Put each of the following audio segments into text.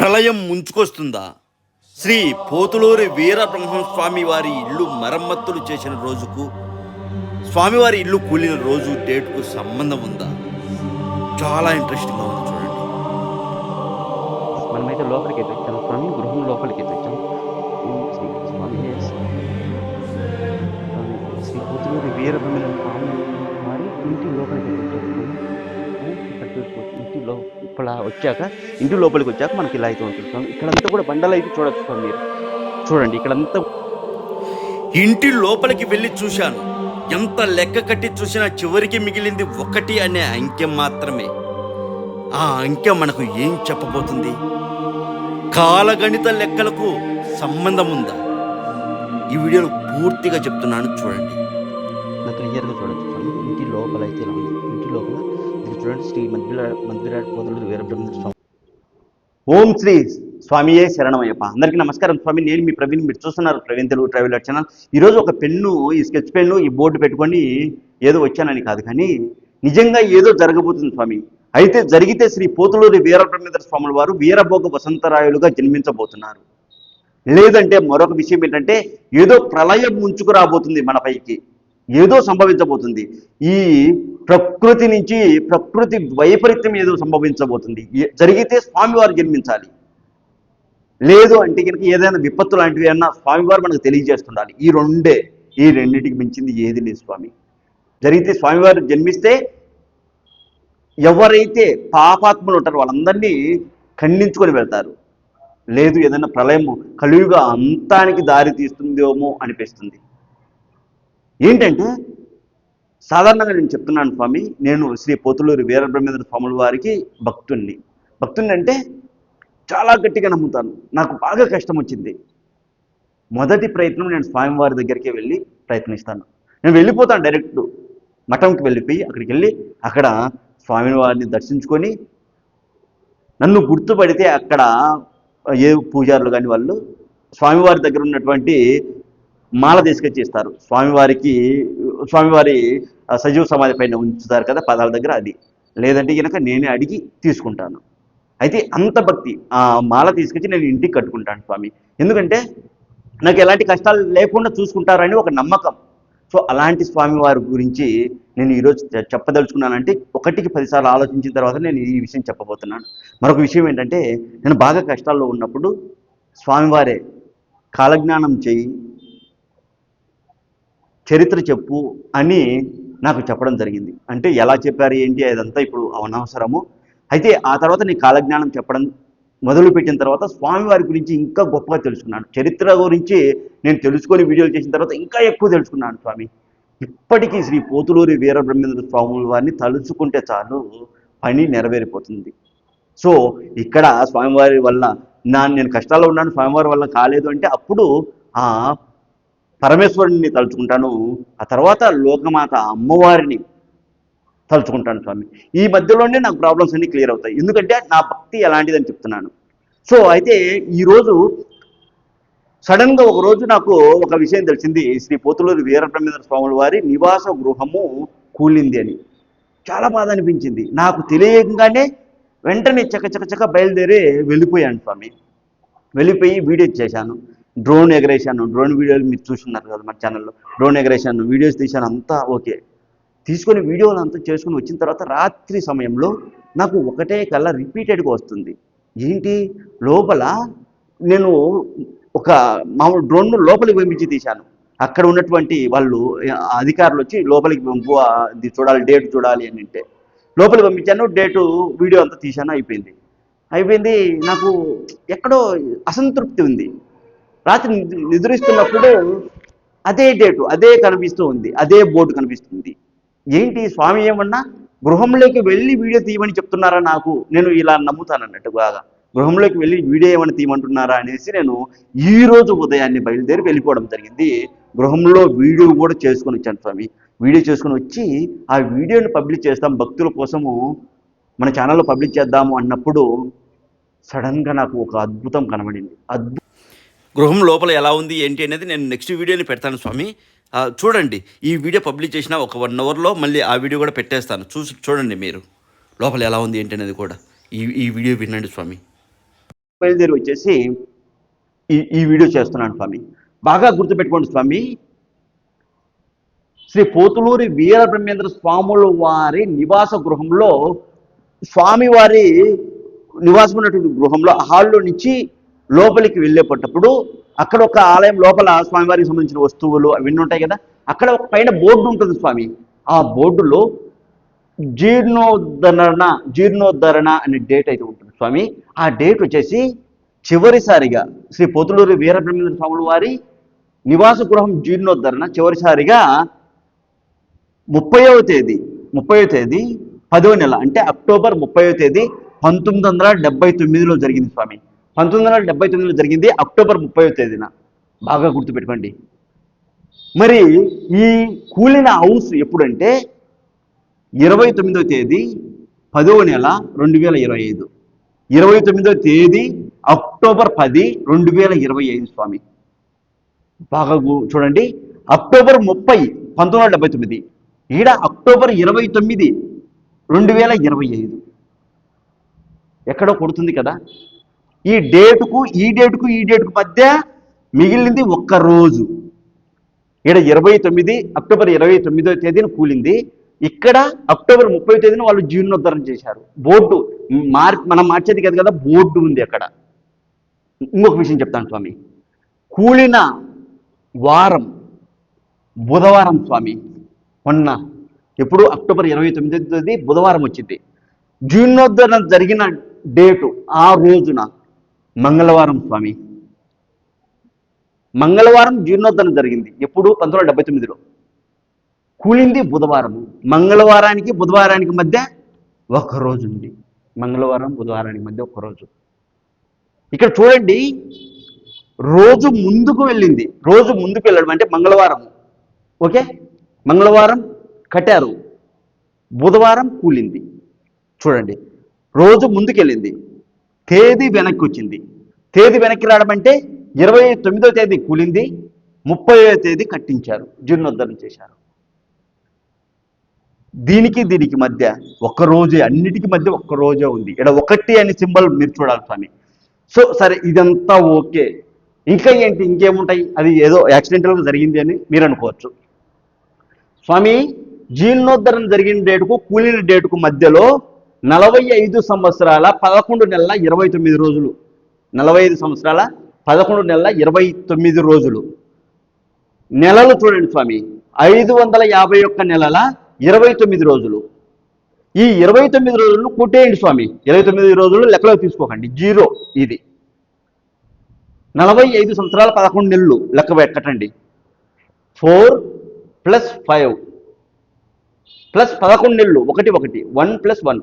ప్రళయం ముంచుకొస్తుందా? శ్రీ పోతులూరి వీర స్వామి వారి ఇల్లు మరమ్మతులు చేసిన రోజుకు స్వామివారి ఇల్లు కూలిన రోజు డేట్కు సంబంధం ఉందా? చాలా ఇంట్రెస్టింగ్గా ఉంది చూడండి. మనమైతే లోపలికి అయితే వచ్చాం. స్వామి గృహం లోపలికి అయితే వచ్చాం. ఓం శ్రీ స్వామి స్వామి శ్రీ కూతురు వీరబ్రహ్మ స్వామి వారి ఇంటి లోపలికి అయితే వచ్చాం. ఇక్కడ చూసుకోవచ్చు. ఇంటి లోపల వచ్చాక ఇంటి లోపలికి వచ్చాక మనకి ఇలా అయితే ఉంటుంది. స్వామి ఇక్కడంతా కూడా బండలు అయితే చూడొచ్చు స్వామి మీరు. చూడండి ఇక్కడంతా ఇంటి లోపలికి వెళ్ళి చూశాను. ఎంత లెక్క కట్టి చూసినా చివరికి మిగిలింది ఒకటి అనే అంకె మాత్రమే. ఆ అంకె మనకు ఏం చెప్పబోతుంది? కాలగణిత లెక్కలకు సంబంధం ఉందా ఈ వీడియోలో పూర్తిగా చెప్తున్నాను చూడండి. నాకు క్లియర్గా చూడొచ్చు ఇంటి లోపల అయితే ఇలా ఇది చూడండి శ్రీ మందిర మందిరాట్ పోతులు వీరబ్రహ్మ స్వామి. ఓం శ్రీ స్వామియే శరణమయ్యప్ప. అందరికీ నమస్కారం. స్వామి నేను మీ ప్రవీణ్. మీరు చూస్తున్నారు ప్రవీణ్ తెలుగు ట్రావెలర్ ఛానల్. ఈరోజు ఒక పెన్ను ఈ స్కెచ్ పెన్ను ఈ బోర్డు పెట్టుకొని ఏదో వచ్చానని కాదు కానీ నిజంగా ఏదో జరగబోతుంది స్వామి. అయితే జరిగితే శ్రీ పోతులూరి వీరబ్రహ్మేంద్ర స్వాముల వారు వీరభోగ వసంతరాయులుగా జన్మించబోతున్నారు. లేదంటే మరొక విషయం ఏంటంటే ఏదో ప్రళయం ముంచుకు రాబోతుంది మన పైకి. ఏదో సంభవించబోతుంది. ఈ ప్రకృతి నుంచి ప్రకృతి వైపరీత్యం ఏదో సంభవించబోతుంది. జరిగితే స్వామివారు జన్మించాలి. లేదు అంటే కనుక ఏదైనా విపత్తు లాంటివి అన్నా స్వామివారు మనకు తెలియజేస్తుండాలి. ఈ రెండే ఈ రెండింటికి మించింది ఏది లేదు స్వామి. జరిగితే స్వామివారు జన్మిస్తే ఎవరైతే పాపాత్ములు ఉంటారో వాళ్ళందరినీ ఖండించుకొని వెళ్తారు. లేదు ఏదైనా ప్రళయం కలియుగ అంతానికి దారి తీస్తుందేమో అనిపిస్తుంది. ఏంటంటే సాధారణంగా నేను చెప్తున్నాను స్వామి నేను శ్రీ పోతులూరి వీరబ్రహ్మేంద్ర స్వాముల వారికి భక్తుణ్ణి. భక్తుణ్ణి అంటే చాలా గట్టిగా నమ్ముతాను. నాకు బాగా కష్టం వచ్చింది. మొదటి ప్రయత్నం నేను స్వామివారి దగ్గరికి వెళ్ళి ప్రయత్నిస్తాను. నేను వెళ్ళిపోతాను డైరెక్ట్ మఠంకి వెళ్ళిపోయి అక్కడికి వెళ్ళి అక్కడ స్వామివారిని దర్శించుకొని నన్ను గుర్తుపడితే అక్కడ ఏ పూజారులు కానీ వాళ్ళు స్వామివారి దగ్గర ఉన్నటువంటి మాల తీసుకొచ్చి ఇస్తారు స్వామివారికి స్వామివారి సజీవ సమాధి పైన ఉంచుతారు కదా పదాల దగ్గర అది. లేదంటే కనుక నేనే అడిగి తీసుకుంటాను. అయితే అంత భక్తి ఆ మాల తీసుకొచ్చి నేను ఇంటికి కట్టుకుంటాను స్వామి. ఎందుకంటే నాకు ఎలాంటి కష్టాలు లేకుండా చూసుకుంటారని ఒక నమ్మకం. సో అలాంటి స్వామివారి గురించి నేను ఈరోజు చెప్పదలుచుకున్నానంటే ఒకటికి పదిసార్లు ఆలోచించిన తర్వాత నేను ఈ విషయం చెప్పబోతున్నాను. మరొక విషయం ఏంటంటే నేను బాగా కష్టాల్లో ఉన్నప్పుడు స్వామివారే కాలజ్ఞానం చేయి చరిత్ర చెప్పు అని నాకు చెప్పడం జరిగింది. అంటే ఎలా చెప్పారు ఏంటి అదంతా ఇప్పుడు అనవసరము. అయితే ఆ తర్వాత నీ కాలజ్ఞానం చెప్పడం మొదలుపెట్టిన తర్వాత స్వామివారి గురించి ఇంకా గొప్పగా తెలుసుకున్నాను. చరిత్ర గురించి నేను తెలుసుకొని వీడియోలు చేసిన తర్వాత ఇంకా ఎక్కువ తెలుసుకున్నాను స్వామి. ఇప్పటికీ శ్రీ పోతులూరి వీరబ్రహ్మేంద్ర స్వాముల వారిని తలుచుకుంటే చాలు పని నెరవేరిపోతుంది. సో ఇక్కడ స్వామివారి వల్ల నా నేను కష్టాల్లో ఉన్నాను స్వామివారి వల్ల కాలేదు అంటే అప్పుడు ఆ పరమేశ్వరుని తలుచుకుంటాను ఆ తర్వాత లోకమాత అమ్మవారిని తలుచుకుంటాను స్వామి. ఈ మధ్యలోనే నాకు ప్రాబ్లమ్స్ అన్ని క్లియర్ అవుతాయి. ఎందుకంటే నా భక్తి ఎలాంటిదని చెప్తున్నాను. సో అయితే ఈరోజు సడన్గా ఒక రోజు నాకు ఒక విషయం తెలిసింది. శ్రీ పోతులూరి వీరబ్రహ్మేంద్ర స్వాముల వారి నివాస గృహము కూలింది అని. చాలా బాధ అనిపించింది. నాకు తెలియకుండానే వెంటనే చకచకచక బయలుదేరి వెళ్ళిపోయాను స్వామి. వెళ్ళిపోయి వీడియో చేశాను. డ్రోన్ ఎగరేశాను. డ్రోన్ వీడియోలు మీరు చూస్తున్నారు కదా మన ఛానల్లో. డ్రోన్ ఎగరేశాను. వీడియోస్ తీశాను. అంతా ఓకే. తీసుకొని వీడియోలు అంతా చేసుకుని వచ్చిన తర్వాత రాత్రి సమయంలో నాకు ఒకటే కల్లా రిపీటెడ్గా వస్తుంది. ఏంటి? లోపల నేను ఒక మామూలు డ్రోన్ను లోపలికి పంపించి తీశాను. అక్కడ ఉన్నటువంటి వాళ్ళు అధికారులు వచ్చి లోపలికి పంపు ఇది చూడాలి డేట్ చూడాలి అని అంటే. లోపలికి పంపించాను. డేటు వీడియో అంతా తీశాను. అయిపోయింది. అయిపోయింది. నాకు ఎక్కడో అసంతృప్తి ఉంది. రాత్రి నిద్రిస్తున్నప్పుడు అదే డేటు అదే కనిపిస్తూ ఉంది అదే బోర్డు కనిపిస్తుంది. ఏంటి స్వామి ఏమన్నా గృహంలోకి వెళ్ళి వీడియో తీయమని చెప్తున్నారా నాకు? నేను ఇలా నమ్ముతాను అన్నట్టు బాగా. గృహంలోకి వెళ్ళి వీడియో ఏమని తీయమంటున్నారా అనేసి నేను ఈ రోజు ఉదయాన్నే బయలుదేరి వెళ్ళిపోవడం జరిగింది. గృహంలో వీడియో కూడా చేసుకొని వచ్చాను స్వామి. వీడియో చేసుకొని వచ్చి ఆ వీడియోని పబ్లిష్ చేస్తాం భక్తుల కోసము మన ఛానల్లో పబ్లిష్ చేద్దాము అన్నప్పుడు సడన్గా నాకు ఒక అద్భుతం కనబడింది. అద్భుతం గృహం లోపల ఎలా ఉంది ఏంటి అనేది నేను నెక్స్ట్ వీడియోని పెడతాను స్వామి. చూడండి ఈ వీడియో పబ్లిష్ చేసిన ఒక వన్ అవర్లో మళ్ళీ ఆ వీడియో కూడా పెట్టేస్తాను. చూసి చూడండి మీరు లోపల ఎలా ఉంది ఏంటి అనేది కూడా. ఈ ఈ వీడియో వినండి స్వామి. బయలుదేరి వచ్చేసి ఈ ఈ వీడియో చేస్తున్నాను స్వామి. బాగా గుర్తుపెట్టుకోండి స్వామి. శ్రీ పోతులూరి వీరబ్రహ్మేంద్ర స్వాముల వారి నివాస గృహంలో స్వామివారి నివాసం ఉన్నటువంటి గృహంలో హాల్లో నుంచి లోపలికి వెళ్ళేటప్పుడు అక్కడ ఒక ఆలయం లోపల స్వామివారికి సంబంధించిన వస్తువులు అవన్నీ ఉంటాయి కదా అక్కడ ఒక పైన బోర్డు ఉంటుంది స్వామి. ఆ బోర్డులో జీర్ణోద్ధరణ జీర్ణోద్ధరణ అనే డేట్ అయితే ఉంటుంది స్వామి. ఆ డేట్ వచ్చేసి చివరిసారిగా శ్రీ పోతులూరి వీరబ్రహ్మేంద్ర స్వాముల వారి నివాస గృహం జీర్ణోద్ధరణ చివరిసారిగా ముప్పైవ తేదీ ముప్పైవ తేదీ పదవ నెల అంటే అక్టోబర్ ముప్పైవ తేదీ పంతొమ్మిది వందల డెబ్బై తొమ్మిదిలో జరిగింది స్వామి. పంతొమ్మిది వందల డెబ్బై తొమ్మిదిలో జరిగింది అక్టోబర్ ముప్పైవ తేదీన. బాగా గుర్తుపెట్టుకోండి. మరి ఈ కూలిన హౌస్ ఎప్పుడంటే ఇరవై తొమ్మిదవ తేదీ పదవ నెల రెండు వేల ఇరవై ఐదు. ఇరవై తొమ్మిదవ తేదీ అక్టోబర్ పది రెండు వేల ఇరవై ఐదు స్వామి. బాగా చూడండి. అక్టోబర్ ముప్పై పంతొమ్మిది వందల డెబ్బై తొమ్మిది. ఈడ అక్టోబర్ ఇరవై తొమ్మిది రెండు వేల ఇరవై ఐదు. ఎక్కడో కొడుతుంది కదా? ఈ డేటుకు ఈ డేటుకు ఈ డేటుకు మధ్య మిగిలింది ఒక్క రోజు. ఈడ ఇరవై తొమ్మిది అక్టోబర్ ఇరవై తొమ్మిదో తేదీన కూలింది. ఇక్కడ అక్టోబర్ ముప్పై తేదీన వాళ్ళు జీర్ణోద్ధరణ చేశారు. బోర్డు మార్ మనం మార్చేది కదా కదా బోర్డు ఉంది అక్కడ. ఇంకొక విషయం చెప్తాను స్వామి. కూలిన వారం బుధవారం స్వామి మొన్న ఎప్పుడు అక్టోబర్ ఇరవై తొమ్మిది తేదీ బుధవారం వచ్చింది. జీర్ణోద్ధరణ జరిగిన డేటు ఆ రోజున మంగళవారం స్వామి. మంగళవారం జీర్ణోద్ధరణ జరిగింది. ఎప్పుడు పంతొమ్మిది వందల డెబ్బై తొమ్మిదిలో. కూలింది బుధవారం మంగళవారానికి బుధవారానికి మధ్య ఒక రోజు ఉంది. మంగళవారం బుధవారానికి మధ్య ఒకరోజు ఇక్కడ చూడండి రోజు ముందుకు వెళ్ళింది. రోజు ముందుకు వెళ్ళడం అంటే మంగళవారం ఓకే? మంగళవారం కట్టారు. బుధవారం కూలింది. చూడండి రోజు ముందుకెళ్ళింది తేదీ వెనక్కి వచ్చింది. తేదీ వెనక్కి రావడం అంటే ఇరవై తొమ్మిదో తేదీ కూలింది ముప్పై తేదీ కట్టించారు జీర్ణోద్ధరణ చేశారు. దీనికి దీనికి మధ్య ఒక్క రోజే అన్నిటికీ మధ్య ఒక్కరోజే ఉంది. ఇక్కడ ఒకటి అనే సింబల్ మీరు చూడాలి స్వామి. సో సరే ఇదంతా ఓకే. ఇంకా ఏంటి ఇంకేముంటాయి? అది ఏదో యాక్సిడెంటల్గా జరిగింది అని మీరు అనుకోవచ్చు. స్వామి జీర్ణోద్ధరణ జరిగిన డేటుకు కూలిన డేటుకు మధ్యలో నలభై ఐదు సంవత్సరాల పదకొండు నెలల ఇరవై తొమ్మిది రోజులు. నలభై ఐదు సంవత్సరాల పదకొండు నెలల ఇరవై తొమ్మిది రోజులు. నెలలు చూడండి స్వామి ఐదు వందల యాభై ఒక్క నెలల ఇరవై తొమ్మిది రోజులు. ఈ ఇరవై తొమ్మిది రోజులను కుట్టేయండి స్వామి. ఇరవై తొమ్మిది రోజులు లెక్కలోకి తీసుకోకండి. జీరో ఇది. నలభై ఐదు సంవత్సరాల పదకొండు నెలలు లెక్క పెట్టండి ఫోర్ ప్లస్ ఫైవ్. ప్లస్ పదకొండు నెలలు. ఒకటి ఒకటి. One plus one.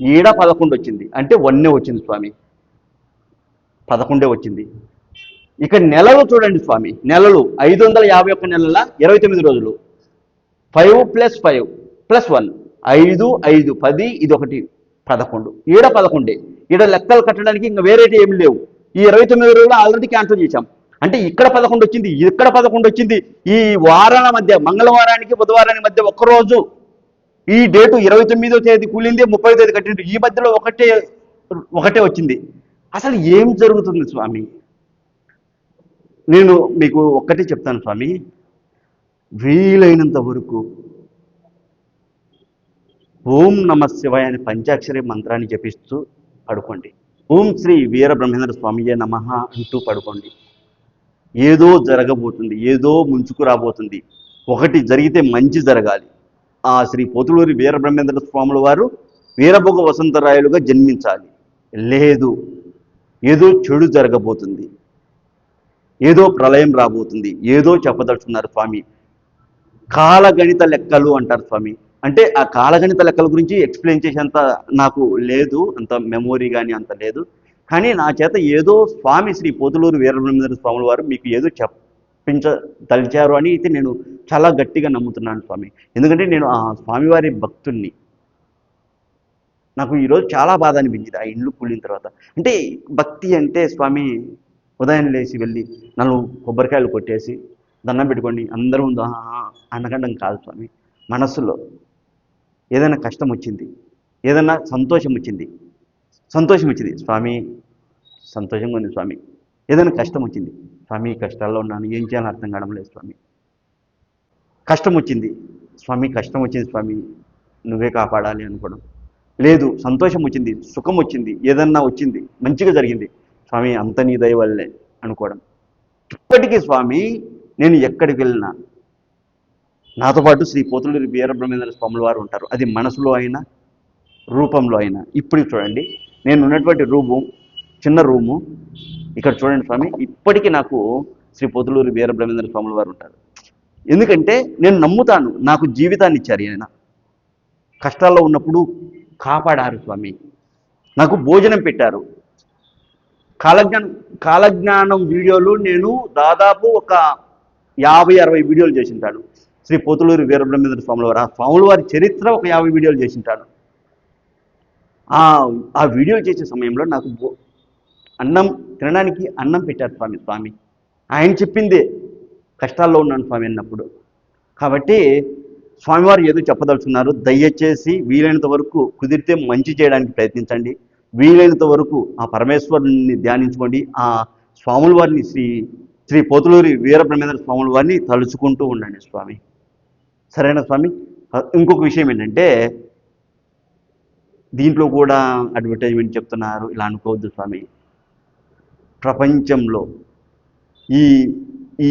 ఈడ పదకొండు వచ్చింది. అంటే వన్నే వచ్చింది స్వామి. పదకొండే వచ్చింది. ఇక నెలలు చూడండి స్వామి. నెలలు ఐదు వందల యాభై ఒక్క నెలల ఇరవై తొమ్మిది రోజులు. Five plus five plus one. ఐదు ఐదు పది ఇది ఒకటి పదకొండు. ఈడ పదకొండే. ఈడ లెక్కలు కట్టడానికి ఇంకా వేరేటి ఏమి లేవు. ఈ ఇరవై తొమ్మిది రోజులు ఆల్రెడీ క్యాన్సిల్ చేశాం. అంటే ఇక్కడ పదకొండు వచ్చింది ఇక్కడ పదకొండు వచ్చింది. ఈ వారాల మధ్య మంగళవారానికి బుధవారానికి మధ్య ఒక్క రోజు ఈ డేటు ఇరవై తొమ్మిదో తేదీ కూలింది ముప్పై తేదీ కట్టింది ఈ మధ్యలో ఒకటే ఒకటే వచ్చింది. అసలు ఏం జరుగుతుంది స్వామి? నేను మీకు ఒక్కటే చెప్తాను స్వామి. వీలైనంత వరకు ఓం నమ శివాయ అనే పంచాక్షరి మంత్రాన్ని జపిస్తూ పడుకోండి. ఓం శ్రీ వీర బ్రహ్మేంద్ర స్వామియే నమ అంటూ పడుకోండి. ఏదో జరగబోతుంది ఏదో ముంచుకు రాబోతుంది. ఒకటి జరిగితే మంచి జరగాలి. ఆ శ్రీ పోతులూరి వీరబ్రహ్మేంద్ర స్వాముల వారు వీరభోగ వసంతరాయలుగా జన్మించాలి. లేదు. ఏదో చెడు జరగబోతుంది. ఏదో ప్రళయం రాబోతుంది. ఏదో చెప్పదలుచుకున్నారు స్వామి. కాలగణిత లెక్కలు అంటారు స్వామి. అంటే ఆ కాలగణిత లెక్కల గురించి ఎక్స్ప్లెయిన్ చేసేంత నాకు లేదు. అంత మెమోరీ కానీ అంత లేదు. కానీ నా చేత ఏదో స్వామి శ్రీ పోతులూరు వీరబ్రహ్మేంద్ర స్వాముల వారు మీకు ఏదో చెప్ తలిచారు అని అయితే నేను చాలా గట్టిగా నమ్ముతున్నాను స్వామి. ఎందుకంటే నేను ఆ స్వామివారి భక్తుణ్ణి. నాకు ఈరోజు చాలా బాధ అనిపించింది. ఆ ఇండ్లు కూలిన తర్వాత. అంటే భక్తి అంటే స్వామి ఉదయం లేచి వెళ్ళి నన్ను కొబ్బరికాయలు కొట్టేసి దండం పెట్టుకోండి. అందరూ ముందు అనగడం కాదు స్వామి. మనస్సులో ఏదైనా కష్టం వచ్చింది ఏదైనా సంతోషం వచ్చింది సంతోషం వచ్చింది. స్వామి సంతోషంగా ఉంది స్వామి. ఏదైనా కష్టం వచ్చింది. స్వామి కష్టాల్లో ఉన్నాను. ఏం చేయాలని అర్థం కావడం లేదు స్వామి. కష్టం వచ్చింది స్వామి కష్టం వచ్చింది స్వామి. నువ్వే కాపాడాలి అనుకోవడం. లేదు సంతోషం వచ్చింది సుఖం వచ్చింది ఏదన్నా వచ్చింది మంచిగా జరిగింది. స్వామి అంత నీ దయ వల్లే అనుకోవడం. ఇప్పటికీ స్వామి నేను ఎక్కడికి వెళ్ళినా నాతో పాటు శ్రీ పోతులూరి వీరబ్రహ్మేంద్ర స్వాముల వారు ఉంటారు. అది మనసులో అయినా రూపంలో అయినా. ఇప్పుడు చూడండి నేను ఉన్నటువంటి రూము చిన్న రూము ఇక్కడ చూడండి స్వామి ఇప్పటికీ నాకు శ్రీ పొతులూరి వీరబ్రహ్మేంద్ర స్వాముల వారు ఉంటారు. ఎందుకంటే నేను నమ్ముతాను నాకు జీవితాన్ని ఇచ్చారు ఆయన కష్టాల్లో ఉన్నప్పుడు కాపాడారు స్వామి. నాకు భోజనం పెట్టారు. కాలజ్ఞానం కాలజ్ఞానం వీడియోలు నేను దాదాపు ఒక యాభై అరవై వీడియోలు చేసింటాను శ్రీ పొతులూరు వీరబ్రహ్మేంద్ర స్వాముల వారు. ఆ స్వాముల వారి చరిత్ర ఒక యాభై వీడియోలు చేసింటాను ఆ ఆ వీడియోలు చేసే సమయంలో నాకు భో- అన్నం తినడానికి అన్నం పెట్టారు స్వామి స్వామి. ఆయన చెప్పిందే కష్టాల్లో ఉన్నాను స్వామి అన్నప్పుడు. కాబట్టి స్వామివారు ఏదో చెప్పదలుచున్నారు దయచేసి వీలైనంత వరకు కుదిరితే మంచి చేయడానికి ప్రయత్నించండి. వీలైనంత వరకు ఆ పరమేశ్వరుని ధ్యానించుకోండి. ఆ స్వాముల వారిని శ్రీ శ్రీ పోతులూరి వీరబ్రహ్మేంద్ర స్వాముల వారిని తలుచుకుంటూ ఉండండి స్వామి. సరేనా స్వామి? ఇంకొక విషయం ఏంటంటే దీంట్లో కూడా అడ్వర్టైజ్మెంట్ చెప్తున్నారు ఇలా అనుకోవద్దు స్వామి. ప్రపంచంలో ఈ ఈ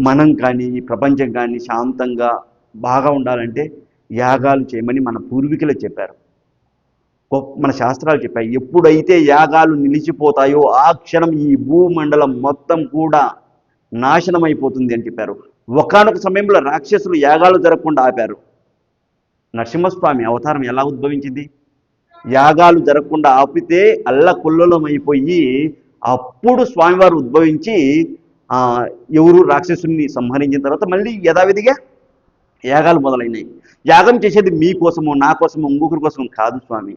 మనం కానీ ఈ ప్రపంచం కానీ శాంతంగా బాగా ఉండాలంటే యాగాలు చేయమని మన పూర్వీకులు చెప్పారు. మన శాస్త్రాలు చెప్పాయి. ఎప్పుడైతే యాగాలు నిలిచిపోతాయో ఆ క్షణం ఈ భూమండలం మొత్తం కూడా నాశనం అయిపోతుంది అని చెప్పారు. ఒకానొక సమయంలో రాక్షసులు యాగాలు జరగకుండా ఆపారు. నరసింహస్వామి అవతారం ఎలా ఉద్భవించింది? యాగాలు జరగకుండా ఆపితే అల్ల అయిపోయి అప్పుడు స్వామివారు ఉద్భవించి ఆ, ఎవరు రాక్షసుని సంహరించిన తర్వాత మళ్ళీ యథావిధిగా యాగాలు మొదలైనాయి. యాగం చేసేది మీకోసము నా కోసము ఇంకొకరి కోసం కాదు స్వామి.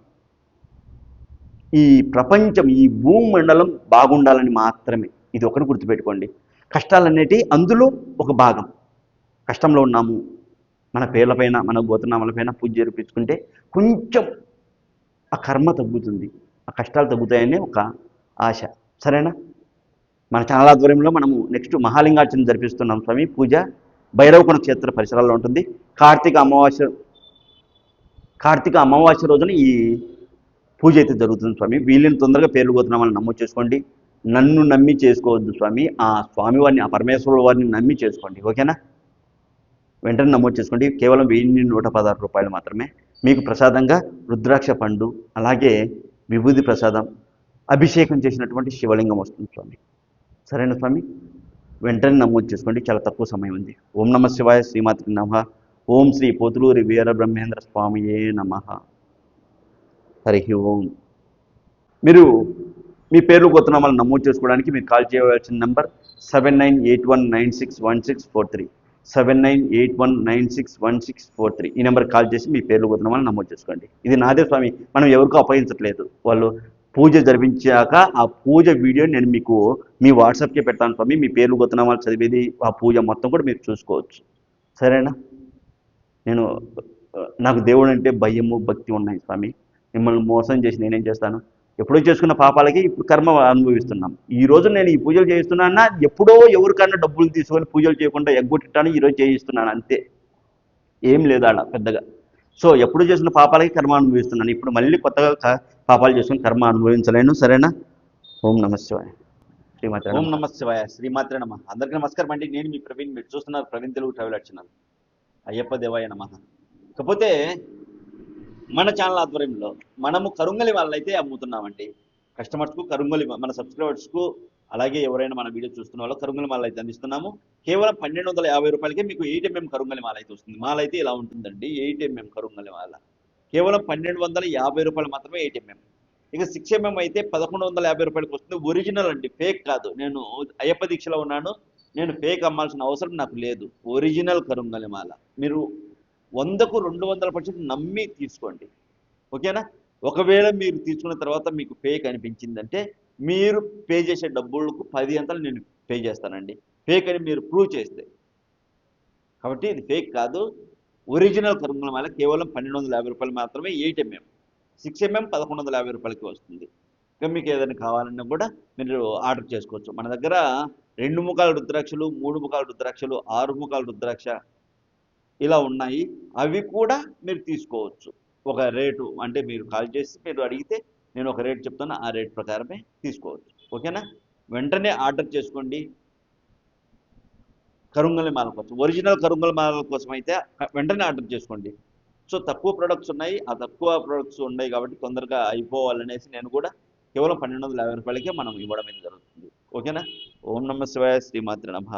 ఈ ప్రపంచం ఈ భూమండలం బాగుండాలని మాత్రమే. ఇది ఒకటి గుర్తుపెట్టుకోండి. కష్టాలన్నిటి అందులో ఒక భాగం. కష్టంలో ఉన్నాము. మన పేర్లపైన మన గోతనామలపైన పూజ జరిపించుకుంటే కొంచెం ఆ కర్మ తగ్గుతుంది. ఆ కష్టాలు తగ్గుతాయనే ఒక ఆశ. సరేనా? మన ఛానల్ ఆధ్వర్యంలో మనము నెక్స్ట్ మహాలింగార్చన జరిపిస్తున్నాం స్వామి. పూజ భైరవకుణ క్షేత్ర పరిసరాల్లో ఉంటుంది. కార్తీక అమావాస్య కార్తీక అమావాస్య రోజున ఈ పూజ అయితే జరుగుతుంది స్వామి. వీళ్ళని తొందరగా పేర్లు పోతున్నామని నమోదు చేసుకోండి. నన్ను నమ్మి చేసుకోవద్దు స్వామి. ఆ స్వామి వారిని ఆ పరమేశ్వరుల వారిని నమ్మి చేసుకోండి. ఓకేనా? వెంటనే నమోదు చేసుకోండి. కేవలం వెయ్యి నూట పదహారు రూపాయలు మాత్రమే. మీకు ప్రసాదంగా రుద్రాక్ష పండు అలాగే విభూది ప్రసాదం అభిషేకం చేసినటువంటి శివలింగం వస్తుంది స్వామి. సరేనా స్వామి? వెంటనే నమోదు చేసుకోండి. చాలా తక్కువ సమయం ఉంది. ఓం నమ శివాయ శ్రీమాతృ నమ. ఓం శ్రీ పోతులూరి వీర బ్రహ్మేంద్ర స్వామియే నమ. హరి ఓం. మీరు మీ పేర్లు కొత్తనామాలు నమోదు చేసుకోవడానికి మీరు కాల్ చేయవలసిన number seven nine eight one nine six one six four three. Seven nine eight one nine six one six four three. ఈ నెంబర్ కాల్ చేసి మీ పేర్లు కొత్తనామాలు నమోదు చేసుకోండి. ఇది నాదే స్వామి. మనం ఎవరికో అప్పగించట్లేదు. వాళ్ళు పూజ జరిపించాక ఆ పూజ వీడియో నేను మీకు మీ వాట్సాప్కే పెడతాను స్వామి. మీ పేర్లు వాళ్ళు చదివేది ఆ పూజ మొత్తం కూడా మీరు చూసుకోవచ్చు. సరేనా? నేను నాకు దేవుడు అంటే భయము భక్తి ఉన్నాయి స్వామి. మిమ్మల్ని మోసం చేసి నేనేం చేస్తాను? ఎప్పుడో చేసుకున్న పాపాలకి ఇప్పుడు కర్మ అనుభవిస్తున్నాం. ఈ రోజు నేను ఈ పూజలు చేయిస్తున్నానా ఎప్పుడో ఎవరికన్నా డబ్బులు తీసుకొని పూజలు చేయకుండా ఎగ్గొట్టాను ఈరోజు చేయిస్తున్నాను అంతే. ఏం లేదు ఆడ పెద్దగా. సో ఎప్పుడు చేసిన పాపాలకి కర్మ అనుభవిస్తున్నాను. ఇప్పుడు మళ్ళీ కొత్తగా పాపాలు చేసుకుని కర్మ అనుభవించలేను. సరేనా? ఓం నమ శివాయ. శ్రీమాత్రే ఓం నమ. శివాయ. శ్రీమాత్రే నమ. అందరికీ నమస్కారం అండి. నేను మీ ప్రవీణ్. మీరు చూస్తున్నారు ప్రవీణ్ తెలుగు ట్రావెల్ ఛానల్. అయ్యప్ప దేవాయ నమ. కాకపోతే మన ఛానల్ ఆధ్వర్యంలో మనము కరుంగలి వాళ్ళైతే అమ్ముతున్నామండి. కస్టమర్స్కు కరుంగలి మన సబ్స్క్రైబర్స్కు అలాగే ఎవరైనా మన వీడియో చూస్తున్న వాళ్ళు కరుంగలి మాల అయితే అందిస్తున్నాము. కేవలం పన్నెండు వందల యాభై రూపాయలకే మీకు ఎయిట్ ఎంఎం కరుంగలి మాల అయితే వస్తుంది. మాల అయితే ఇలా ఉంటుందండి? ఎయిట్ ఎంఎం కరుంగలి మాల. కేవలం పన్నెండు వందల యాభై రూపాయలు మాత్రమే ఎయిట్ ఎంఎం ఇక సిక్స్ ఎంఎం అయితే పదకొండు వందల యాభై రూపాయలకి వస్తుంది. ఒరిజినల్ అండి. ఫేక్ కాదు. నేను అయ్యప్ప దీక్షలో ఉన్నాను. నేను ఫేక్ అమ్మాల్సిన అవసరం నాకు లేదు. ఒరిజినల్ కరుంగలి మాల. మీరు వందకు రెండు వందల పర్సెంట్ నమ్మి తీసుకోండి. ఓకేనా? ఒకవేళ మీరు తీసుకున్న తర్వాత మీకు ఫేక్ అనిపించిందంటే మీరు పే చేసే డబ్బులకు పది అంతలు నేను పే చేస్తానండి. ఫేక్ అని మీరు ప్రూవ్ చేస్తే. కాబట్టి ఇది ఫేక్ కాదు. ఒరిజినల్ కరుంగల మాల కేవలం పన్నెండు వందల యాభై రూపాయలు మాత్రమే ఎయిట్ ఎంఎం సిక్స్ ఎంఎం పదకొండు వందల యాభై రూపాయలకి వస్తుంది. ఇంకా మీకు ఏదైనా కావాలన్నా కూడా మీరు ఆర్డర్ చేసుకోవచ్చు. మన దగ్గర రెండు ముఖాల రుద్రాక్షలు మూడు ముఖాల రుద్రాక్షలు ఆరు ముఖాల రుద్రాక్ష ఇలా ఉన్నాయి. అవి కూడా మీరు తీసుకోవచ్చు. ఒక రేటు అంటే మీరు కాల్ చేసి మీరు అడిగితే నేను ఒక రేట్ చెప్తాను ఆ రేట్ ప్రకారమే తీసుకోవచ్చు. ఓకేనా? వెంటనే ఆర్డర్ చేసుకోండి. కరుంగలి మాల కోసం ఒరిజినల్ కరుంగలి మాల కోసం అయితే వెంటనే ఆర్డర్ చేసుకోండి. సో తక్కువ ప్రొడక్ట్స్ ఉన్నాయి. ఆ తక్కువ ప్రొడక్ట్స్ ఉన్నాయి కాబట్టి తొందరగా అయిపోవాలనేసి నేను కూడా కేవలం పన్నెండు వందల యాభై రూపాయలకే మనం ఇవ్వడం జరుగుతుంది. ఓకేనా? ఓం నమ శివాయ శ్రీమాత్రి నమః.